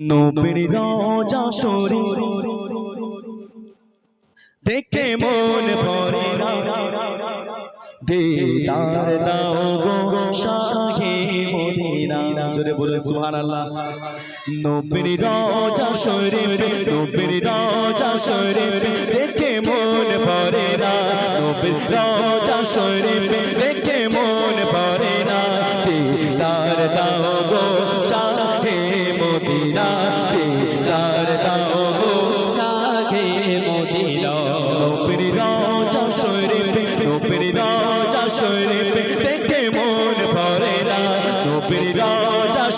নবীর রোজা শরীর দেখে মন ভরে না দিদার দাও গো শাহে মদিনা। জোরে বলে সুবহানাল্লাহ। নবীর রোজা শরীর নবীর রোজা শরীর দেখে মন ভরে না নবীর রোজা শরীর দেখে মন ভরে না দিদার দাও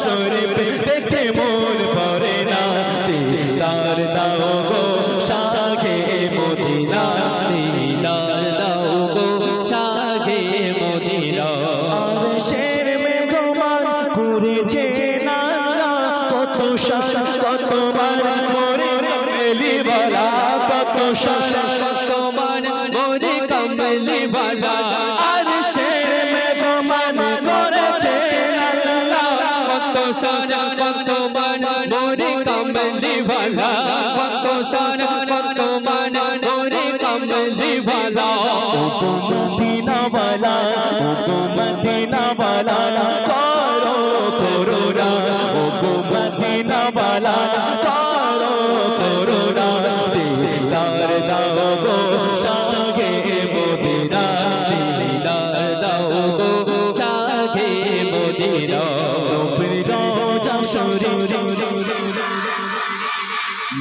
শরীফ দেখে মন ভরে না। দিদার দাও গো, সাগে মদিনা। দিদার দাও গো, সাগে মদিনা। আর শের মেঘমান করেছে না কত শাসা কত বার মরে এলি বলা। কত শাসা তোমার মোরে কমলি বালা। মদিনা বালা ওগো মদিনা বালা করো করোনা ওগো মদিনা বালা করো করোনা দিদার দাও গো, সাগে মদিনা দিদার দাও গো, সাগে মদিনা। রাজা শরীর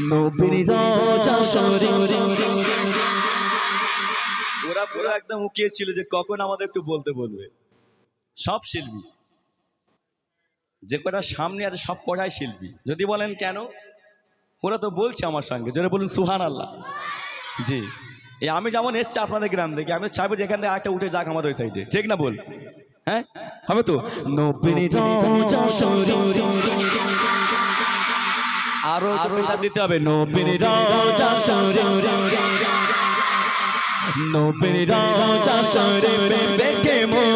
নবীর রাজা শরীর পুরো একদম উকিয়ে ছিল যে কখন আমাদের একটু বলতে বলবে। সব শিল্পী। যে কটা সামনে আছে সব কটাই শিল্পী। যদি বলেন কেন? ওরা তো বলছে আমার সঙ্গে। যেটা বলুন সুহান আল্লাহ জি। এই আমি যেমন এসছি আপনাদের গ্রাম থেকে আমি চাইব যে এখান থেকে একটা উঠে যাক আমাদের ওই সাইডে। ঠিক না বল হ্যাঁ? হবে তো? আরও একটু দিতে হবে। শরীর নবীর রাজা শরীর দেখে মন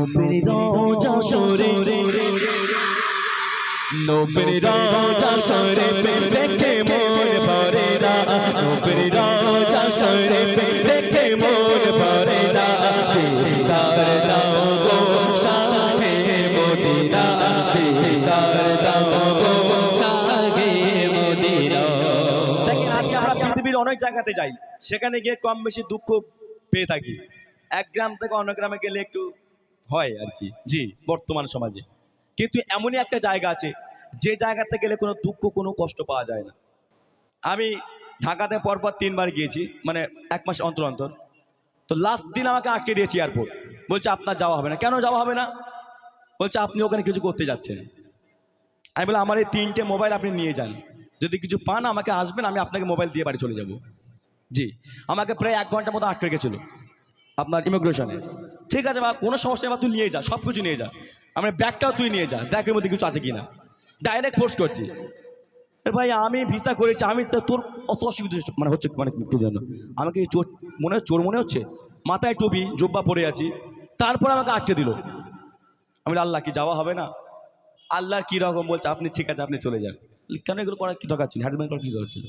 নবীর রাজা শরীর নবীর রাজা শরীফ দেখে মন ভরে না। নবীর রাজা শরীফ দেখে মন ভরে না। দিদার দাও গো শাহে মদিনা। দিদার দাও গো মদিনা। দেখেন আজকে আমরা পৃথিবীর অনেক জায়গাতে যাই। সেখানে গিয়ে কম বেশি দুঃখ পেয়ে থাকি। এক গ্রাম থেকে অন্য গ্রামে গেলে একটু হয় আর কি জি, বর্তমান সমাজে। কিন্তু এমনই একটা জায়গা আছে, যে জায়গাতে গেলে কোনো দুঃখ, কোনো কষ্ট পাওয়া যায় না। আমি ঢাকাতে পরপর তিনবার গিয়েছি মানে এক মাস অন্তর অন্তর। তো লাস্ট দিন আমাকে আটকে দিয়েছি এয়ারপোর্ট বলছে, আপনার যাওয়া হবে না। কেন যাওয়া হবে না? বলছে, আপনি ওখানে কিছু করতে যাচ্ছেন। আমি বলে আমার এই তিনটে মোবাইল আপনি নিয়ে যান। যদি কিছু পান, আমাকে আসবেন, আমি আপনাকে মোবাইল দিয়ে বাড়ি চলে যাব। জি, আমাকে প্রায় এক ঘণ্টার মতো আটকে রেখেছিল। আপনার ইমিগ্রেশনে ঠিক আছে বা কোনো সমস্যা বা তুই নিয়ে যা সব কিছু নিয়ে যা। আমার ব্যাগটাও তুই নিয়ে যা দেখের মধ্যে কিছু আছে কি না ডাইরেক্ট ফোর্স করছি ভাই, আমি ভিসা করেছি, আমি তোর অত অসুবিধা মানে হচ্ছে মানে কি জন্য আমাকে চোর, মনে চোর মনে হচ্ছে? মাথায় টুপি, জোব্বা পরে আছি। তারপর আমাকে আটকে দিল। আমি আল্লাহ, কি যাওয়া হবে না? আল্লাহর কী রকম বলছে? আপনি ঠিক আছে, আপনি চলে যান। কেন এগুলো করার কি দরকার ছিল? হ্যাডম্যান করার কী দরকার ছিল?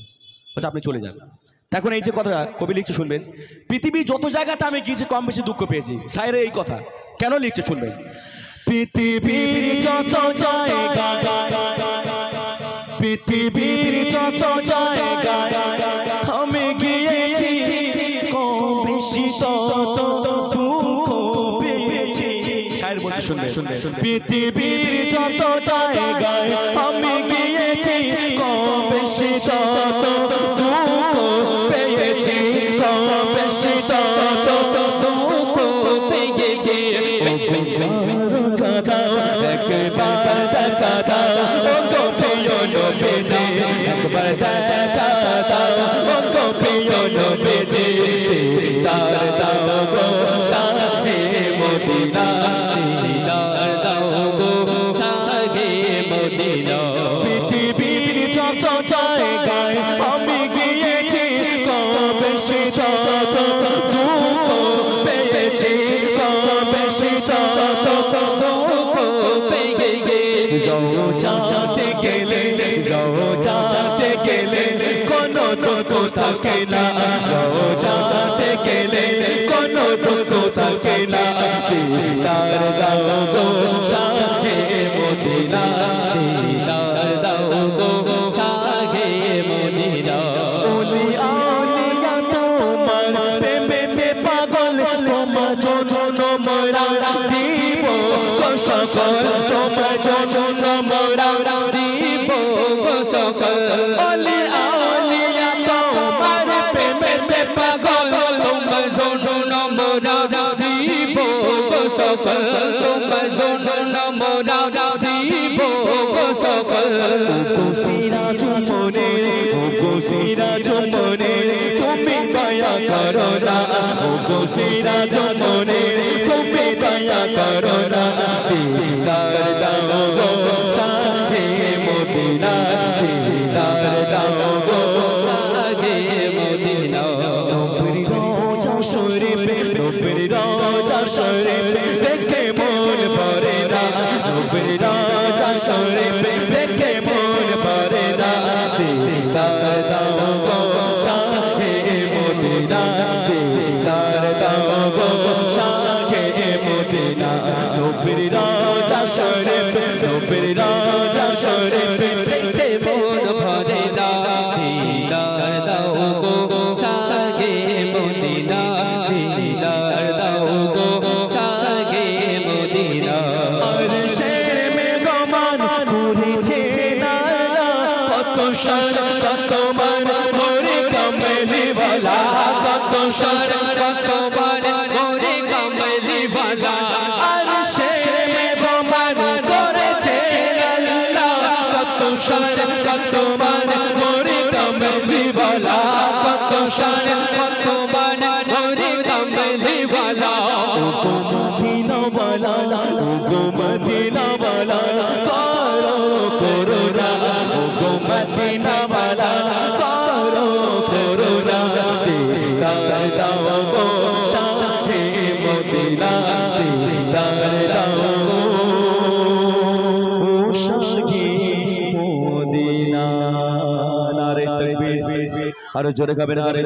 বলছে, আপনি চলে যান। এখন এই যে কথা কবি লিখছে শুনবেন পৃথিবীর যত জায়গাতে আমি গিয়েছি, কম বেশি দুঃখ পেয়েছি। সাইরে এই কথা, কেন লিখছে শুনবেন? পৃথিবীর যত জায়গা, পৃথিবীর যত জায়গা, আমি গিয়েছি, কম বেশি তত দুঃখ পেয়েছি। শায়ের বলছে শুনবে পৃথিবীর আমি গিয়েছি, কম বেশি দুঃখ বেশি তত দুঃখ পেয়েছে একবার দেখা দাও গো প্রিয় নবীজি একবার পেয়েছি দিব সকল, তোমার জন্য মোরা দিব সকল। ওলি আউলিয়া তোমার প্রেমেতে পাগল, তোমার জন্য মোরা দিব সকল। তোমার জন্য মোরা দিব সকল। সিরা চুমনে গো চুমনে তুমি দয়া করো না। গো সিরা চুমনে দয়া করো না দিদার দাও। কত শান কত মান মোরে কমলি বালা। কত শান কত মোরে কমলি বালা। আর শের মেঘমান করেছে নালা কত শান কত মোরে কমলি বালা। কত শান কত আরও জোরে খাবেন আরে